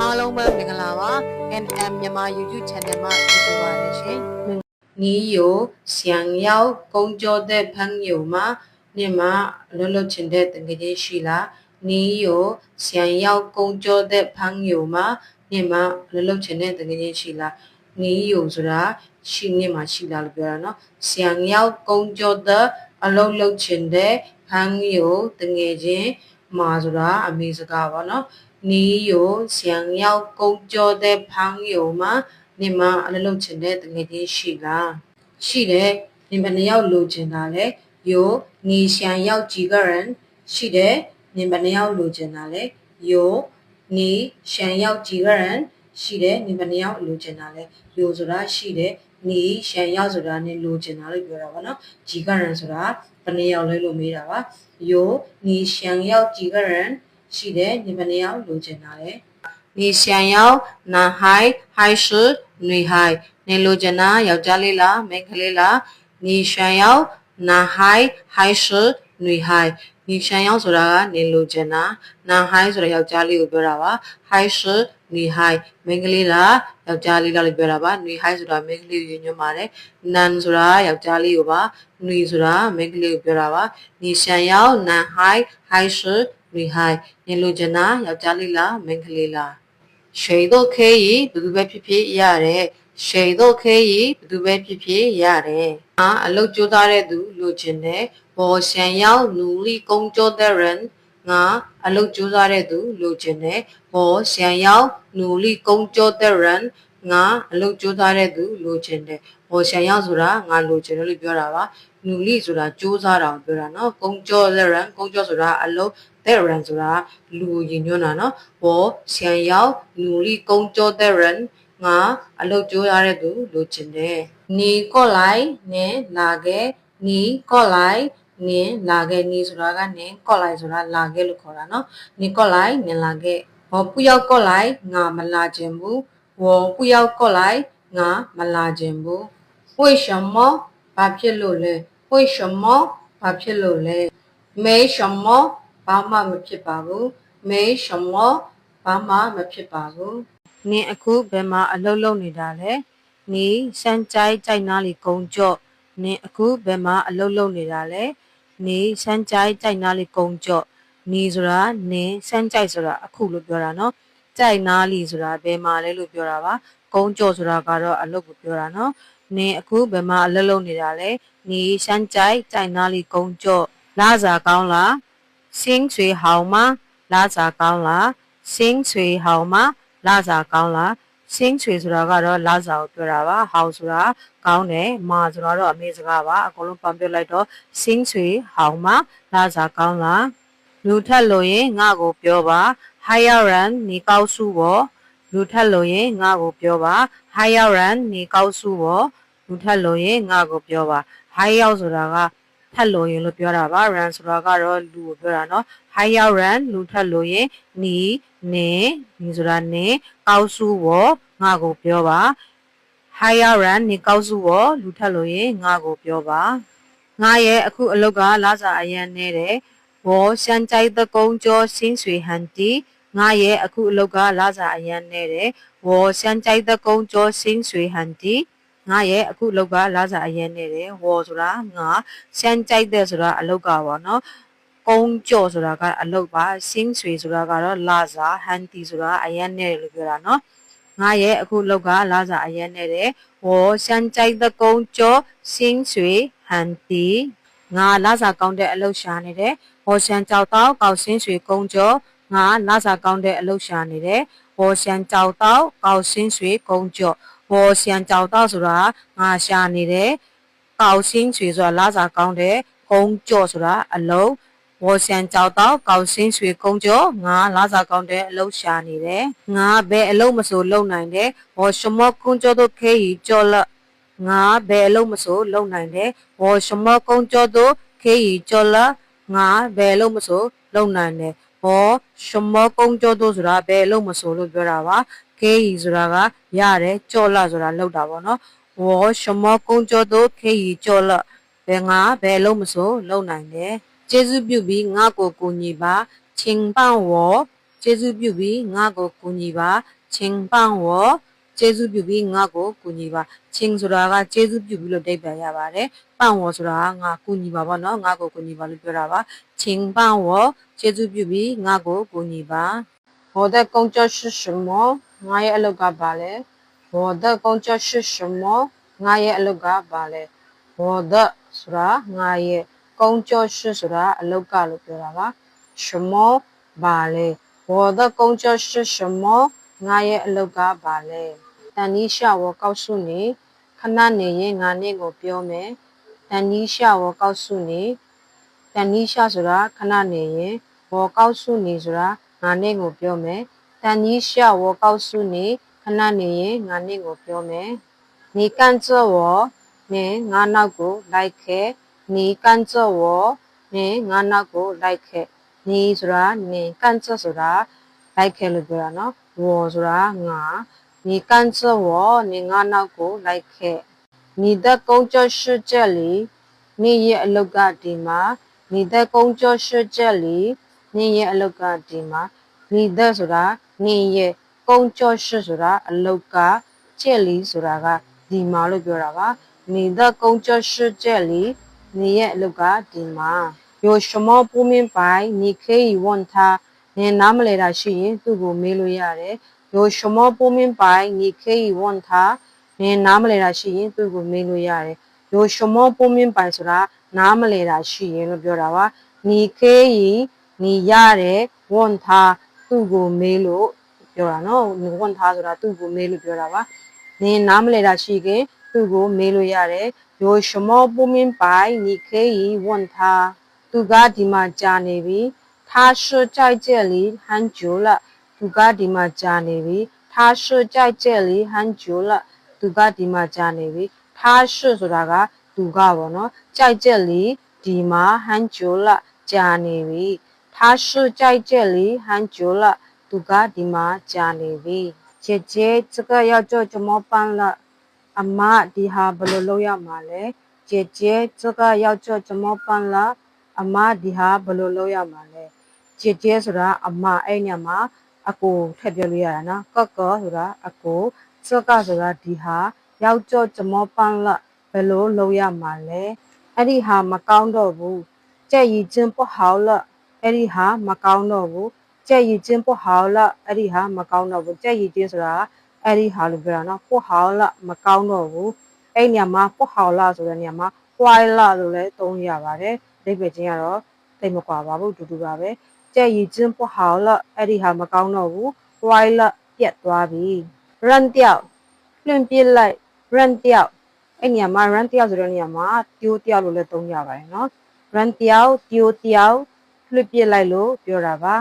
အားလုံးပဲမင်္ဂလာပါ NM မြန်မာ YouTube Channel မှာကြည့်ကြပါရရှင်你有想要工作的朋友吗？你们乐乐请的等个件事啦。你有想要工作的朋友吗？你们乐乐请的等个件事啦。你有ဆိုတာရှိနေမှာရှိလားလို့ပြောတာเนาะ想要工作的အလုပ်လုပ်ချင်တဲ့朋友တငယ်ချင်းမှာဆိုတာအမေစကားပါเนาะ 你有想要工作的朋友吗？你们အလုပ်လုပ်ချင်တဲ့တကယ်ချင်းရှိလားရှိတယ်你们နှစ်ယောက်လိုချင်တာလဲ有你想要几个人ရှိတယ်你们နှစ်ယောက်လိုချင်တာလဲ有你想要几个人ရှိတယ်你们နှစ်ယောက်လိုချင်တာလဲ有ဆိုတာရှိတယ်နေရှန်ရောက်ဆိုတာနဲ့လိုချင်တာလို့ပြောတာပါနော်ဂျီကရန်ဆိုတာဘယ်နှစ်ယောက်လဲလို့မေးတာပါယိုနေရှန်ရောက်ဂျီကရန် ရှိတဲ့ညီမနှစ်ယောက်လိုချင်တာလေနေရှန်ယောက်နာဟိုင်ဟိုင်ရှုနွေဟိုင်နေလိုချင်တာယောက်ျားလေးလားမိန်းကလေးလားနေရှန်ယောက်နာဟိုင်ဟိုင်ရှုနွေဟိုင်နေရှန်ယောက်ဆိုတာကနေလိုချင်တာနာဟိုင်ဆိုတဲ့ယောက်ျားလေးကိုပြောတာပါဟိုင်ရှုနွေဟိုင်မိန်းကလေးလားယောက်ျားလေးလားလို့ပြောတာပါနွေဟိုင်ဆိုတာမိန်းကလေးကိုညွှန်ပါတယ်နန်ဆိုတာယောက်ျားလေးကိုပါနွေဆိုတာမိန်းကလေးကိုပြောတာပါနေရှန်ယောက်နန်ဟိုင်ဟိုင်ရှု ရီဟိုင်နင်လိုချင်တာယောက်ျားလေးလားမိန်းကလေးလားရှိန်တော့ခဲရီဘယ်သူပဲဖြစ်ဖြစ်ရတဲ့ရှိန်တော့ခဲရီဘယ်သူပဲဖြစ်ဖြစ်ရတဲ့အာအလုတ်ကြိုးစားတဲ့သူလိုချင်တယ်ဘော်ရှန်ရောက်နူလီကုန်းကြောတဲ့ရန်ငါအလုတ်ကြိုးစားတဲ့သူလိုချင်တယ်ဘော်ရှန်ရောက်နူလီကုန်းကြောတဲ့ရန် ငါအလုပ်ကြိုးစားတဲ့သူလိုချင်တယ်ဟောဆန်ရောက်ဆိုတာငါလိုချင်တယ်လို့ပြောတာပါနူလီဆိုတာကြိုးစားတာကိုပြောတာနော်ကုံကြောဇရန်ကုံကြောဆိုတာအလုံးတဲ့ရန်ဆိုတာလူရင်ညွှန်းတာနော်ဟောဆန်ရောက်နူလီကုံကြောတဲ့ရန်ငါအလုပ်ကြိုးရတဲ့သူလိုချင်တယ်နီကော့လိုက်နင်းလာခဲ့နီကော့လိုက်နင်းလာခဲ့နီဆိုတာကနင်းကော့လိုက်ဆိုတာလာခဲ့လို့ခေါ်တာနော်နီကော့လိုက်နင်းလာခဲ့ဟောပူရောက်ကော့လိုက်ငါမလာခြင်းဘူး ဝကူရောက်ကော့လိုက်ငါမလာခြင်းဘူးဝိရှမောဘာဖြစ်လို့လဲဝိရှမောဘာဖြစ်လို့လဲမေရှမောဘာမှမဖြစ်ပါဘူးမေရှမောဘာမှမဖြစ်ပါဘူးနင်အခုဘယ်မှာအလုပ်လုပ်နေတာလဲနင်စမ်းကြိုက်ကြိုက်နားလီကုံကြော့နင်အခုဘယ်မှာအလုပ်လုပ်နေတာလဲနေစမ်းကြိုက်ကြိုက်နားလေးကုံကြော့နေဆိုတာနင်းစမ်းကြိုက်ဆိုတာအခုလို့ပြောတာเนาะ ကြိုက်နားလီဆိုတာဘယ်မှာလဲလို့ပြောတာပါဂုံးကြော်ဆိုတာကတော့အလုပ်ကိုပြောတာနော်နင်အခုဘယ်မှာအလုပ်လုပ်နေတာလဲနေရှမ်းကြိုက်ကြိုက်နားလီဂုံးကြော်လာစာကောင်းလားစင်းဆွေဟောင်းမလာစာကောင်းလားစင်းဆွေဟောင်းမလာစာကောင်းလားစင်းချွေဆိုတာကတော့လာစာကိုပြောတာပါဟောင်ဆိုတာကောင်းတယ်မာဆိုတာတော့အမေစကားပါအကုန်လုံးပန်ပြလိုက်တော့စင်းချွေဟောင်မလာစာကောင်းလားလူထက်လို့ရင်ငါ့ကိုပြောပါ higher run နေကောက်စုပေါ့လူထက်လို့ရင်ငါ့ကိုပြောပါ higher run နေကောက်စုပေါ့လူထက်လို့ရင်ငါ့ကိုပြောပါ higher ဆိုတာကထက်လို့ရင်လို့ပြောတာပါ run ဆိုတာကတော့လူကိုပြောတာเนาะ higher run လူထက်လို့ရင်နီနေနီဆိုတာနေကောက်စုဘောငါကိုပြောပါ higher run နေကောက်စုဘောလူထက်လို့ရင်ငါကိုပြောပါငါရဲ့အခုအလုပ်ကလာစာအရန်နေတယ် ဘောရှမ်းကြိုက်တဲ့ကုန်းကျော်စင်းဆွေဟန်တီငါရဲ့အခုအလုပ်ကလာစာအရန်နေတယ်ဘောရှမ်းကြိုက်တဲ့ကုန်းကျော်စင်းဆွေဟန်တီငါရဲ့အခုအလုပ်ကလာစာအရင်နေတယ်ဝေါ်ဆိုတာငါရှမ်းကြိုက်တဲ့ဆိုတာအလုပ်ကပါเนาะကုန်းကြော်ဆိုတာကအလုပ်ပါစင်းဆွေဆိုတာကတော့လာစာဟန်တီဆိုတာအရင်နေတယ်လို့ပြောတာเนาะငါရဲ့အခုအလုပ်ကလာစာအရင်နေတယ်ဝေါ်ရှမ်းကြိုက်တဲ့ကုန်းကျော်စင်းဆွေဟန်တီငါလာစာကောင်းတဲ့အလုပ်ရှာနေတယ်ဝေါ် ရှမ်းကြောက်တော့ကောက်စင်းဆွေကုန်းကျော်ငါလာစာကောင်းတဲ့အလုပ်ရှာနေတယ်ဝေါ်ရှမ်းကြောက်တော့ကောက်စင်းဆွေကုန်းကျော်ဘောရှန်ကြောက်တော့ဆိုတာငါရှာနေတယ်ကောက်စင်းချွေဆိုတာလာစာကောင်းတယ်ကုန်းကြော့ဆိုတာအလုံးဘောရှန်ကြောက်တော့ကောက်စင်းချွေကုန်းကြော့ငါလာစာကောင်းတဲ့အလုံးရှာနေတယ်ငါဘယ်အလုံးမဆိုလုံနိုင်တယ်ဘောရှမောကုန်းကြော့တို့ခဲရီကြော့လငါဘယ်အလုံးမဆိုလုံနိုင်တယ်ဘောရှမောကုန်းကြော့တို့ခဲရီကြော့လ ငါဘယ်အလုံးမဆိုလုံနိုင်တယ်ဘောရှမောကုန်းကြော့တို့ဆိုတာဘယ်အလုံးမဆိုလို့ပြောတာပါခေရီဆိုတာကရတယ်ကြော့လဆိုတာလောက်တာပေါ့နော်ဝေါ်ရှမောကုန်းကြောတို့ခေရီကြော့လဘယ်ငါဘယ်လုံးမဆိုလုံနိုင်တယ်ကျေးဇူးပြုပြီးငါကိုကိုညီပါချင်းပန့်ဝေါ်ကျေးဇူးပြုပြီးငါ့ကိုကူညီပါချင်းပန်းဝ ကျေးဇူးပြုပြီးငါ့ကိုကူညီပါချင်းဆိုတာကကျေးဇူးပြုပြီးလို့တိတ်ပြန်ရပါတယ်ပန့်ဝေါ်ဆိုတာကငါကူညီပါပေါ့နော်ငါ့ကိုကူညီပါလို့ပြောတာပါချင်းပန့်ဝေါ်ကျေးဇူးပြုပြီးငါ့ကိုကူညီပါဘောဒကုံကျော်ရှိရှမောငါရဲ့အလုပ်ကပါလဲဘောဒကုံကျော်ရှိရှမောငါရဲ့အလုပ်ကပါလဲဘောဒဆိုတာငါရဲ့ကုံကျော်ရှိဆိုတာအလုပ်ကလို့ပြောတာပါရှမောပါလဲဘောဒကုံကျော်ရှိရှမောငါရဲ့အလုပ်ကပါလဲ တန်နီးရှာဝကောက်စုနေခဏနေရင်ငါနဲ့ကိုပြောမယ်တန်နီးရှာဝကောက်စုနေတန်နီးရှာဆိုတာခဏနေရင်ဝကောက်စုနေဆိုတာငါနဲ့ကိုပြောမယ်တန်နီးရှာဝကောက်စုနေခဏနေရင်ငါနဲ့ကိုပြောမယ်နေကန်ကျော်ဝနေငါနောက်ကိုလိုက်ခဲနေကန်ကျော်ဝနေငါနောက်ကိုလိုက်ခဲနေဆိုတာနေကန်ကျော်ဆိုတာလိုက်ခဲလို့ပြောတာနော်ဝဆိုတာငါ 你跟着我，你阿那个来开。你的工作是这里，你也六个地嘛。你的工作是这里，你也六个地嘛。你的是啦，你也工作是是啦，六个这里是啦个地嘛了表了吧？你的工作是这里，你也六个地嘛。有什么不明白，你可以问他。你拿不来的，是因，如果没有呀嘞。 လို့ရတယ်有什么不明白你可以问他နင်နားမလဲတာရှိရင်သူ့ကိုမေးလို့ရတယ်有什么不明白ဆိုတာနားမလဲတာရှိရင်လို့ပြောတာပါ你可以你ရတယ်问他သူ့ကိုမေးလို့ပြောတာနော်问他ဆိုတာသူ့ကိုမေးလို့ပြောတာပါနင်နားမလဲတာရှိခင်သူ့ကိုမေးလို့ရတယ်有什么不明白你可以问他သူကဒီမှာကြာနေပြီ他是在这里很久了 သူကဒီမှာကြာနေပြီ他是在这里很久了သူကဒီမှာကြာနေပြီ他是ဆိုတာကသူကပေါ့နော်在这里ဒီမှာ很久了ကြာနေပြီ他是在这里很久了သူကဒီမှာကြာနေပြီ姐姐这个要做怎么办了အမဒီဟာဘယ်လိုလုပ်ရမှာလဲ姐姐这个要做怎么办了အမဒီဟာဘယ်လိုလုပ်ရမှာလဲ姐姐ဆိုတာအမအဲ့ညမှာ အကိုထည့်ပြလို့ရတာနော်ကော့ကော့ဆိုတာအကိုစောကဆိုတာဒီဟာယောက်ကြော့ဂျမောပန်းလဘယ်လိုလုပ်ရမှာလဲအဲ့ဒီဟာမကောင်းတော့ဘူးကြက်ရည်ချင်းပွဟောင်းလအဲ့ဒီဟာမကောင်းတော့ဘူးကြက်ရည်ချင်းပွဟောင်းလအဲ့ဒီဟာမကောင်းတော့ဘူးကြက်ရည်ချင်းဆိုတာအဲ့ဒီဟာလို့ပြောတာနော်ပွဟောင်းလမကောင်းတော့ဘူးအဲ့ညမှာပွဟောင်းလဆိုတဲ့ညမှာ white လလို့လည်းသုံးရပါတယ်အဓိပ္ပာယ်ချင်းကတော့တိတ်မကွာပါဘူးတူတူပါပဲ။ ကြက်ရည်ချင်းပွဟာလအဲ့ဒီဟာမကောင်းတော့ဘူး toilet ပြတ်သွားပြီ run တယောက်လွင့်ပြလိုက် run တယောက်အဲ့ညမှာ run တယောက်ဆိုတဲ့နေရာမှာတီယိုတယောက်လို့လည်းသုံးရပါတယ်နော် run တယောက်တီယိုတယောက်လွင့်ပြလိုက်လို့ပြောတာပါ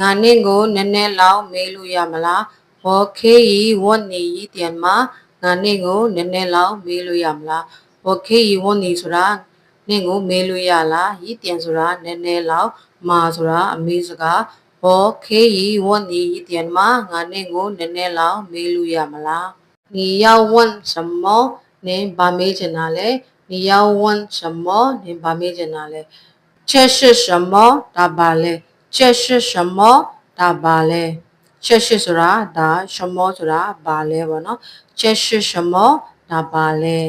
ငါနဲ့ကိုနည်းနည်းလောက်မေးလို့ရမလားဘောခေယီဝတ်နေရီတယ်မှာငါနဲ့ကိုနည်းနည်းလောက်မေးလို့ရမလားဘောခေယီဝတ်နေဆိုတာနင့်ကိုမေးလို့ရလားရီတယ်ဆိုတာနည်းနည်းလောက် မာဆိုတာအမေးစကား我可以问你一点吗ငါနင့်ကိုနည်းနည်းလောက်မေးလို့ရမလား你要问什么နင်ဗာမေးချင်တာလဲ你要问什么နင်ဗာမေးချင်တာလဲ这是什么ဒါပါလဲ这是什么ဒါပါလဲ这是ဆိုတာဒါ什么ဆိုတာဘာလဲပေါ့နော်这是什么ဒါပါလဲ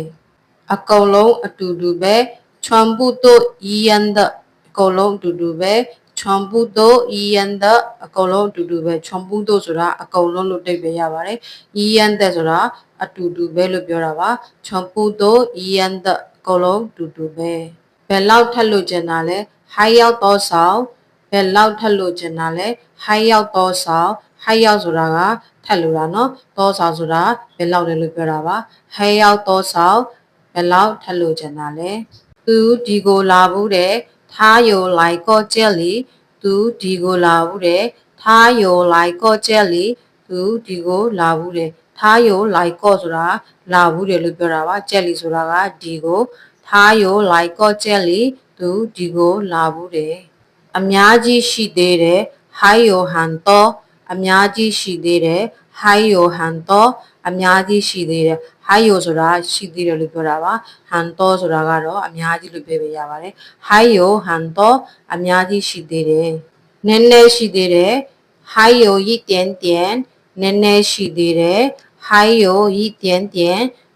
အကုန်လုံးအတူတူပဲ全部都一样的 အကုန်လုံးအတူတူပဲချွန်ပူတိုဤယန်ဒအကုန်လုံးအတူတူပဲချွန်ပူတိုဆိုတာအကုန်လုံးလို့တိတ်ပဲရပါတယ်ဤယန်ဒဆိုတာအတူတူပဲလို့ပြောတာပါချွန်ပူတိုဤယန်ဒအကုန်လုံးတူတူပဲဘယ်လောက်ထပ်လို့ကျင်တာလဲ high ရောက်တော့ဆောင်ဘယ်လောက်ထပ်လို့ကျင်တာလဲ high ရောက်တော့ဆောင် high ရောက်ဆိုတာကထပ်လို့တာเนาะတော့ဆောင်ဆိုတာဘယ်လောက်လဲလို့ပြောတာပါ high ရောက်တော့ဆောင်ဘယ်လောက်ထပ်လို့ကျင်တာလဲသူဒီကိုလာဘူးတဲ့ 他有来过这里သူဒီကိုလာဘူးတဲ့他有来过这里သူဒီကိုလာဘူးတဲ့他有来过ဆိုတာလာဘူးတယ်လို့ပြောတာပါ这里ဆိုတာကဒီကို他有来过这里သူဒီကိုလာဘူးတယ်အများကြီးရှိသေးတယ်还有很多အများကြီးရှိသေးတယ်还有很多အများကြီးရှိသေးတယ် 还有ဆိုတာရှိသေးတယ်လို့ပြောတာပါ很多ဆိုတာကတော့အများကြီးလို့ပြောပြရပါတယ်还有很多အများကြီးရှိသေးတယ်နည်းနည်းရှိသေးတယ်还 还有一点点နည်းနည်းရှိသေးတယ်还有一点点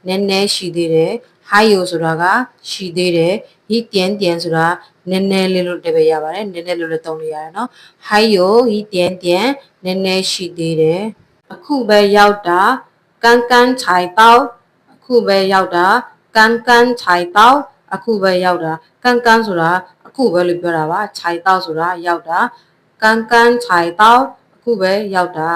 နည်းနည်းရှိသေးတယ်还有ဆိုတာကရှိသေးတယ်一点点ဆိုတာနည်းနည်းလေးလို့တပည့်ရပါတယ်နည်းနည်းလို့လည်းသုံးလို့ရတယ်เนาะ还有一点点နည်းနည်းရှိသေးတယ်အခုပဲရောက်တာ干干柴刀အ ခုပဲရောက်တာကန်ကန်ခြိုင်တော့အခုပဲရောက်တာကန်ကန်ဆိုတာအခုပဲလို့ပြောတာပါခြိုင်တော့ဆိုတာရောက်တာကန်ကန်ခြိုင်တော့အခုပဲရောက်တာ